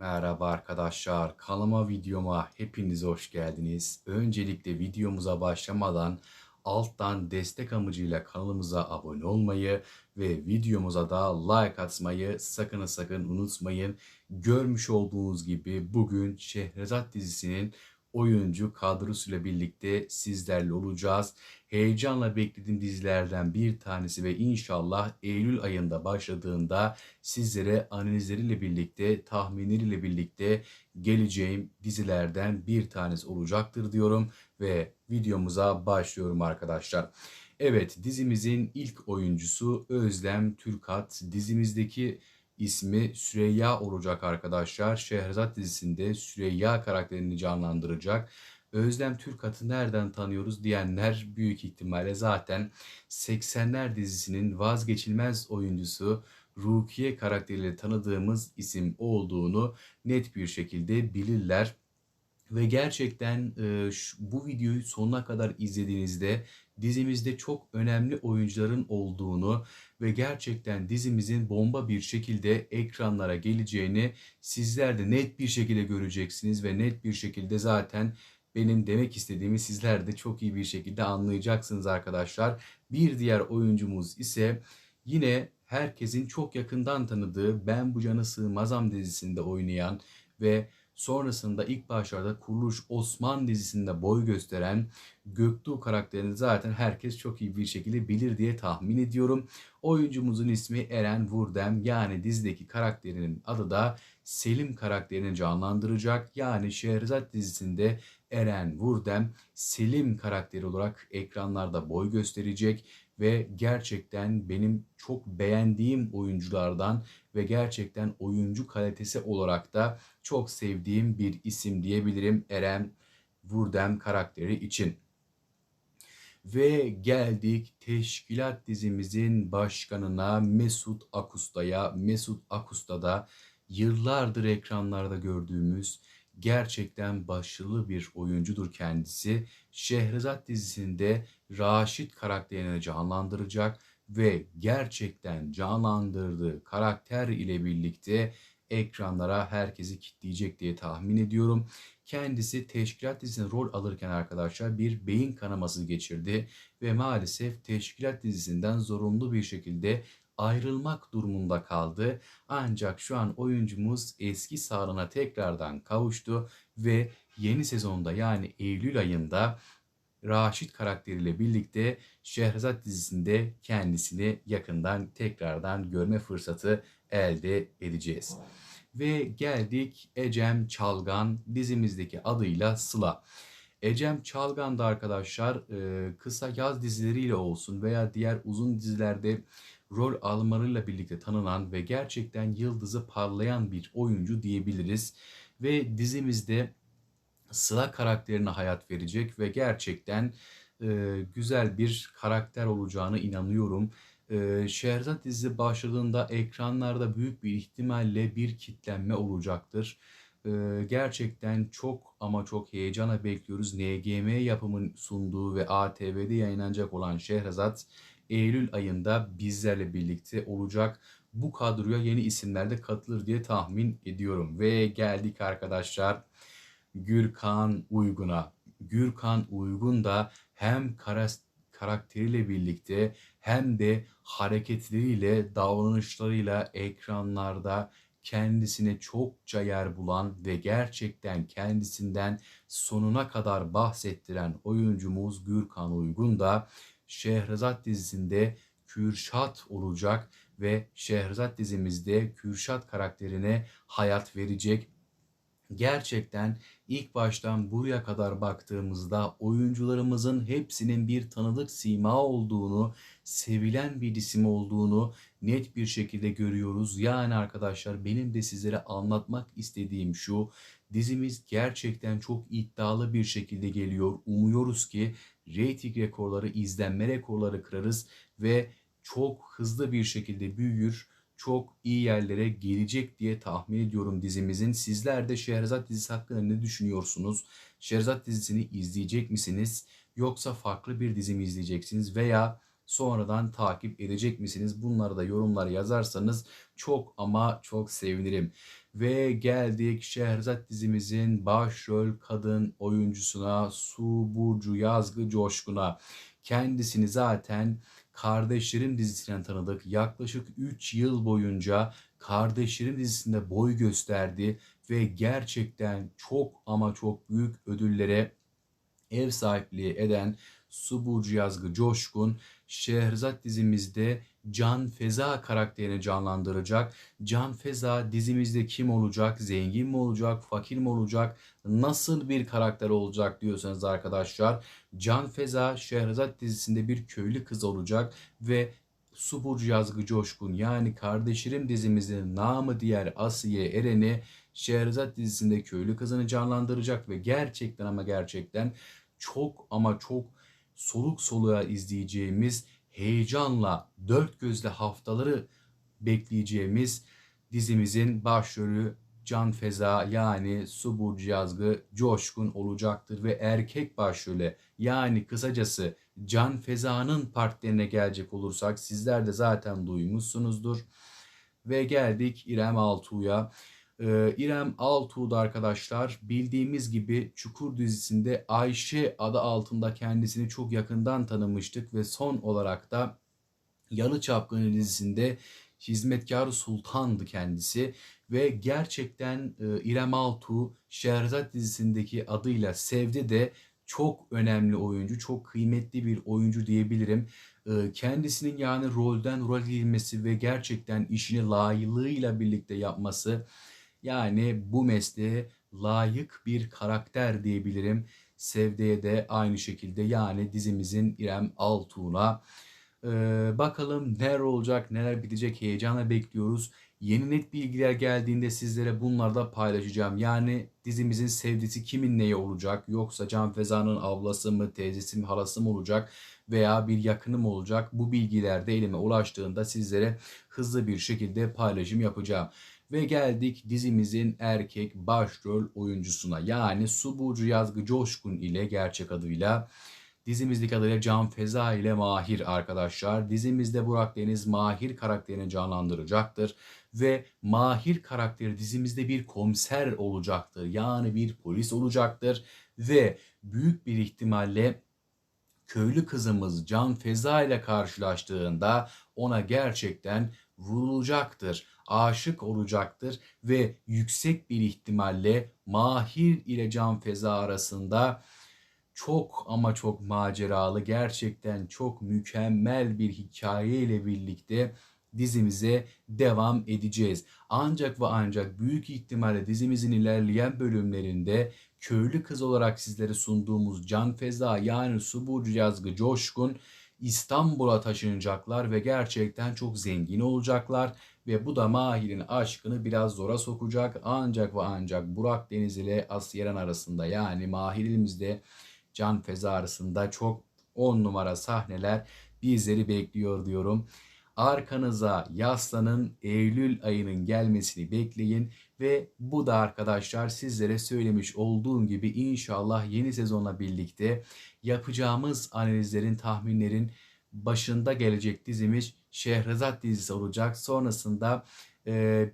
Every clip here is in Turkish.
Merhaba arkadaşlar, kanalıma videoma hepiniz hoş geldiniz. Öncelikle videomuza başlamadan alttan destek amacıyla kanalımıza abone olmayı ve videomuza da like atmayı sakın sakın unutmayın. Görmüş olduğunuz gibi bugün Şehrazat dizisinin oyuncu kadrosuyla birlikte sizlerle olacağız. Heyecanla beklediğim dizilerden bir tanesi ve inşallah Eylül ayında başladığında sizlere analizleriyle birlikte, tahminleriyle birlikte geleceğim dizilerden bir tanesi olacaktır diyorum ve videomuza başlıyorum arkadaşlar. Evet dizimizin ilk oyuncusu Özlem Türkat. Dizimizdeki ismi Süreyya olacak arkadaşlar. Şehrazat dizisinde Süreyya karakterini canlandıracak. Özlem Türkat'ı nereden tanıyoruz diyenler büyük ihtimalle zaten 80'ler dizisinin vazgeçilmez oyuncusu Rukiye karakteriyle tanıdığımız isim olduğunu net bir şekilde bilirler. Ve gerçekten e, şu, bu videoyu sonuna kadar izlediğinizde dizimizde çok önemli oyuncuların olduğunu ve gerçekten dizimizin bomba bir şekilde ekranlara geleceğini sizler de net bir şekilde göreceksiniz ve net bir şekilde zaten benim demek istediğimi sizler de çok iyi bir şekilde anlayacaksınız arkadaşlar. Bir diğer oyuncumuz ise yine herkesin çok yakından tanıdığı Ben Bu Cana Sığmazam dizisinde oynayan ve sonrasında ilk başlarda Kuruluş Osman dizisinde boy gösteren Göktuğ karakterini zaten herkes çok iyi bir şekilde bilir diye tahmin ediyorum. Oyuncumuzun ismi Eren Vurdem yani dizideki karakterinin adı da Selim karakterini canlandıracak. Yani Şehrazat dizisinde Eren Vurdem Selim karakteri olarak ekranlarda boy gösterecek ve gerçekten benim çok beğendiğim oyunculardan ve gerçekten oyuncu kalitesi olarak da çok sevdiğim bir isim diyebilirim Eren Vurdem karakteri için. Ve geldik teşkilat dizimizin başkanına Mesut Akusta'ya. Mesut Akusta da yıllardır ekranlarda gördüğümüz gerçekten başarılı bir oyuncudur kendisi. Şehrazat dizisinde Raşit karakterini canlandıracak ve gerçekten canlandırdığı karakter ile birlikte ekranlara herkesi kitleyecek diye tahmin ediyorum. Kendisi teşkilat dizisinde rol alırken arkadaşlar bir beyin kanaması geçirdi ve maalesef teşkilat dizisinden zorunlu bir şekilde ayrılmak durumunda kaldı. Ancak şu an oyuncumuz eski sağlığına tekrardan kavuştu ve yeni sezonda yani Eylül ayında Raşit karakteriyle birlikte Şehrazat dizisinde kendisini yakından tekrardan görme fırsatı elde edeceğiz. Ve geldik Ecem Çalgan dizimizdeki adıyla Sıla. Ecem Çalgan da arkadaşlar kısa yaz dizileriyle olsun veya diğer uzun dizilerde rol almalarıyla birlikte tanınan ve gerçekten yıldızı parlayan bir oyuncu diyebiliriz. Ve dizimizde Sıla karakterine hayat verecek ve gerçekten e, güzel bir karakter olacağını inanıyorum. E, Şehrazat dizisi başladığında ekranlarda büyük bir ihtimalle bir kitlenme olacaktır. E, gerçekten çok ama çok heyecana bekliyoruz. NGM yapımın sunduğu ve ATV'de yayınlanacak olan Şehrazat Eylül ayında bizlerle birlikte olacak. Bu kadroya yeni isimler de katılır diye tahmin ediyorum. Ve geldik arkadaşlar Gürkan Uygun'a. Gürkan Uygun da hem karakteriyle birlikte hem de hareketleriyle, davranışlarıyla ekranlarda kendisine çokça yer bulan ve gerçekten kendisinden sonuna kadar bahsettiren oyuncumuz Gürkan Uygun da Şehrazat dizisinde Kürşat olacak ve Şehrazat dizimizde Kürşat karakterine hayat verecek. Gerçekten ilk baştan buraya kadar baktığımızda oyuncularımızın hepsinin bir tanıdık sima olduğunu, sevilen bir isim olduğunu net bir şekilde görüyoruz. Yani arkadaşlar benim de sizlere anlatmak istediğim şu. Dizimiz gerçekten çok iddialı bir şekilde geliyor. Umuyoruz ki reyting rekorları, izlenme rekorları kırarız ve çok hızlı bir şekilde büyür. Çok iyi yerlere gelecek diye tahmin ediyorum dizimizin. Sizler de Şehrazat dizisi hakkında ne düşünüyorsunuz? Şehrazat dizisini izleyecek misiniz? Yoksa farklı bir dizi mi izleyeceksiniz? Veya sonradan takip edecek misiniz? Bunları da yorumlar yazarsanız çok ama çok sevinirim. Ve geldik Şehrazat dizimizin başrol kadın oyuncusuna Su Burcu Yazgı Coşkun'a. Kendisini zaten Kardeşlerim dizisinden tanıdık. Yaklaşık 3 yıl boyunca Kardeşlerim dizisinde boy gösterdi ve gerçekten çok ama çok büyük ödüllere ev sahipliği eden Su Burcu Yazgı Coşkun Şehrzat dizimizde Can Feza karakterini canlandıracak. Can Feza dizimizde kim olacak? Zengin mi olacak? Fakir mi olacak? Nasıl bir karakter olacak diyorsanız arkadaşlar. Can Feza Şehrazat dizisinde bir köylü kız olacak ve Su Burcu Yazgı Coşkun yani Kardeşlerim dizimizin namı diğer Asiye Eren'i Şehrazat dizisinde köylü kızını canlandıracak ve gerçekten ama gerçekten çok ama çok soluk soluğa izleyeceğimiz heyecanla dört gözle haftaları bekleyeceğimiz dizimizin başrolü Can Feza yani Su Burcu Yazgı Coşkun olacaktır ve erkek başrolü yani kısacası Can Feza'nın partnerine gelecek olursak sizler de zaten duymuşsunuzdur. Ve geldik İrem Altuğ'a. Ee, İrem Altuğ'da arkadaşlar bildiğimiz gibi Çukur dizisinde Ayşe adı altında kendisini çok yakından tanımıştık ve son olarak da Yalı Çapkını dizisinde hizmetkar sultandı kendisi ve gerçekten e, İrem Altuğ Şehrazat dizisindeki adıyla Sevdi de çok önemli oyuncu, çok kıymetli bir oyuncu diyebilirim. E, kendisinin yani rolden rol girmesi ve gerçekten işini layığıyla birlikte yapması yani bu mesleğe layık bir karakter diyebilirim. Sevde'ye de aynı şekilde yani dizimizin İrem Altuğ'una. Ee, bakalım neler olacak, neler bitecek heyecanla bekliyoruz. Yeni net bilgiler geldiğinde sizlere bunları da paylaşacağım. Yani dizimizin sevdisi kimin neyi olacak? Yoksa Can Feza'nın ablası mı, teyzesi mi, halası mı olacak? Veya bir yakını mı olacak? Bu bilgiler de elime ulaştığında sizlere hızlı bir şekilde paylaşım yapacağım. Ve geldik dizimizin erkek başrol oyuncusuna. Yani Su Burcu Yazgı Coşkun ile gerçek adıyla dizimizdeki adıyla Can Feza ile Mahir arkadaşlar. Dizimizde Burak Deniz Mahir karakterini canlandıracaktır. Ve Mahir karakteri dizimizde bir komiser olacaktır. Yani bir polis olacaktır. Ve büyük bir ihtimalle köylü kızımız Can Feza ile karşılaştığında ona gerçekten vurulacaktır, aşık olacaktır ve yüksek bir ihtimalle Mahir ile Can Feza arasında çok ama çok maceralı, gerçekten çok mükemmel bir hikaye ile birlikte dizimize devam edeceğiz. Ancak ve ancak büyük ihtimalle dizimizin ilerleyen bölümlerinde köylü kız olarak sizlere sunduğumuz Can Feza yani Su Burcu Yazgı Coşkun İstanbul'a taşınacaklar ve gerçekten çok zengin olacaklar ve bu da Mahir'in aşkını biraz zora sokacak. Ancak ve ancak Burak Deniz ile Asyeren arasında yani Mahir ilimizde Can Feza arasında çok on numara sahneler bizleri bekliyor diyorum. Arkanıza yaslanın Eylül ayının gelmesini bekleyin ve bu da arkadaşlar sizlere söylemiş olduğum gibi inşallah yeni sezonla birlikte yapacağımız analizlerin, tahminlerin başında gelecek dizimiz Şehrazat dizisi olacak. Sonrasında e,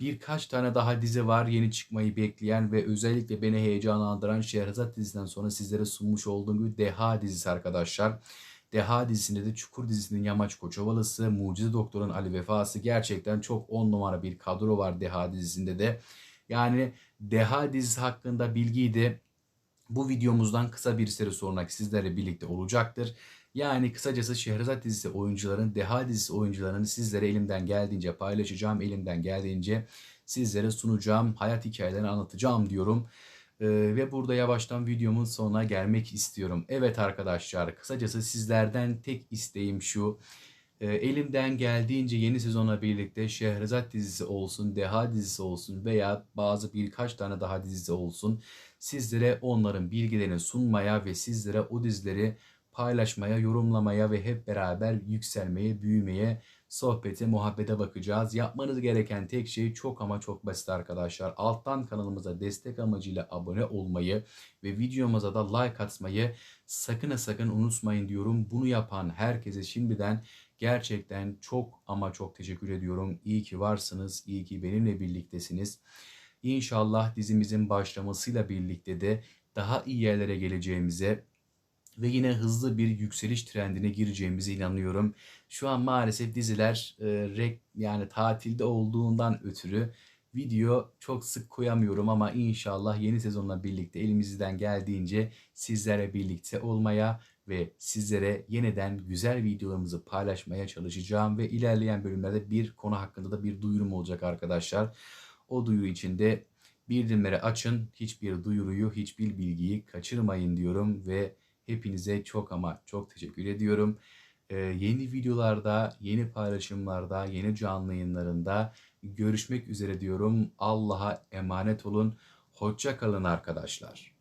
birkaç tane daha dizi var yeni çıkmayı bekleyen ve özellikle beni heyecanlandıran Şehrazat dizisinden sonra sizlere sunmuş olduğum gibi Deha dizisi arkadaşlar. Deha dizisinde de Çukur dizisinin Yamaç Koçovalısı, Mucize Doktor'un Ali Vefası gerçekten çok on numara bir kadro var Deha dizisinde de. Yani Deha dizisi hakkında bilgiyi de bu videomuzdan kısa bir süre sonra sizlerle birlikte olacaktır. Yani kısacası Şehrazat dizisi oyuncuların, Deha dizisi oyuncularını sizlere elimden geldiğince paylaşacağım. Elimden geldiğince sizlere sunacağım. Hayat hikayelerini anlatacağım diyorum. Ee, ve burada yavaştan videomun sonuna gelmek istiyorum. Evet arkadaşlar kısacası sizlerden tek isteğim şu. E, elimden geldiğince yeni sezonla birlikte Şehrazat dizisi olsun, Deha dizisi olsun veya bazı birkaç tane daha dizisi olsun. Sizlere onların bilgilerini sunmaya ve sizlere o dizileri paylaşmaya, yorumlamaya ve hep beraber yükselmeye, büyümeye, sohbete, muhabbete bakacağız. Yapmanız gereken tek şey çok ama çok basit arkadaşlar. Alttan kanalımıza destek amacıyla abone olmayı ve videomuza da like atmayı sakın sakın unutmayın diyorum. Bunu yapan herkese şimdiden gerçekten çok ama çok teşekkür ediyorum. İyi ki varsınız, iyi ki benimle birliktesiniz. İnşallah dizimizin başlamasıyla birlikte de daha iyi yerlere geleceğimize ve yine hızlı bir yükseliş trendine gireceğimize inanıyorum. Şu an maalesef diziler e, rek, yani tatilde olduğundan ötürü video çok sık koyamıyorum ama inşallah yeni sezonla birlikte elimizden geldiğince sizlere birlikte olmaya ve sizlere yeniden güzel videolarımızı paylaşmaya çalışacağım ve ilerleyen bölümlerde bir konu hakkında da bir duyurum olacak arkadaşlar. O duyuru için de bildirimleri açın. Hiçbir duyuruyu, hiçbir bilgiyi kaçırmayın diyorum ve hepinize çok ama çok teşekkür ediyorum. Ee, yeni videolarda, yeni paylaşımlarda, yeni canlı yayınlarında görüşmek üzere diyorum. Allah'a emanet olun. Hoşça kalın arkadaşlar.